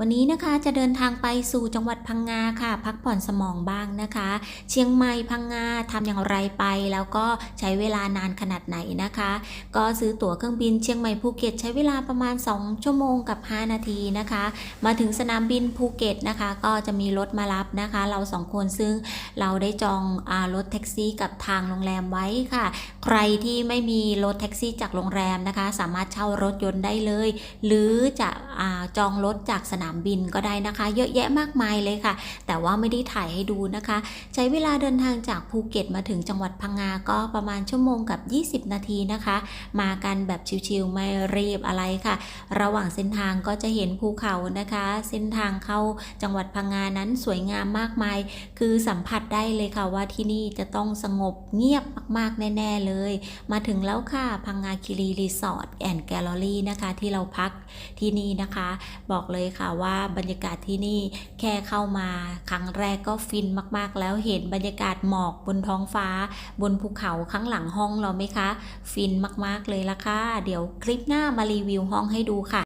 วันนี้นะคะจะเดินทางไปสู่จังหวัดพังงาค่ะ พักผ่อนสมองบ้างนะคะ เชียงใหม่พังงาทำอย่างไรไปแล้วก็ใช้เวลานานขนาดไหนนะคะ ก็ซื้อตั๋วเครื่องบินเชียงใหม่ภูเก็ตใช้เวลาประมาณ 2 ชั่วโมงกับ 5 นาทีนะคะ มาถึงสนามบินภูเก็ตนะคะ ก็จะมีรถมารับนะคะ เราสองคนซึ่งเราได้จองอรถแท็กซี่กับทางโรงแรมไว้ค่ะ ใครที่ไม่มีรถแท็กซี่จากโรงแรมนะคะ สามารถเช่ารถยนต์ได้เลย หรือจะอจองรถจากสนามนามบินก็ได้นะคะ เยอะแยะมากมายเลยค่ะ แต่ว่าไม่ได้ถ่ายให้ดูนะคะ ใช้เวลาเดินทางจากภูเก็ตมาถึงจังหวัดพังงาก็ประมาณชั่วโมงกับ 20 นาทีนะคะ มากันแบบชิวๆไม่รีบอะไรค่ะ ระหว่างเส้นทางก็จะเห็นภูเขานะคะ เส้นทางเข้าจังหวัดพังงานั้นสวยงามมากมาย คือสัมผัสได้เลยค่ะว่าที่นี่จะต้องสงบเงียบมากๆแน่ๆเลย มาถึงแล้วค่ะพังงาคิรีรีสอร์ทแอนด์แกลเลอรี่นะคะที่เราพักที่นี่นะคะ บอกเลยค่ะว่าบรรยากาศที่นี่แค่เข้ามาครั้งแรกก็ฟินมากๆ แล้วเห็นบรรยากาศหมอกบนท้องฟ้า บนภูเขาข้างหลังห้องเราไหมคะ ฟินมากๆเลยละค่ะ เดี๋ยวคลิปหน้ามารีวิวห้องให้ดูค่ะ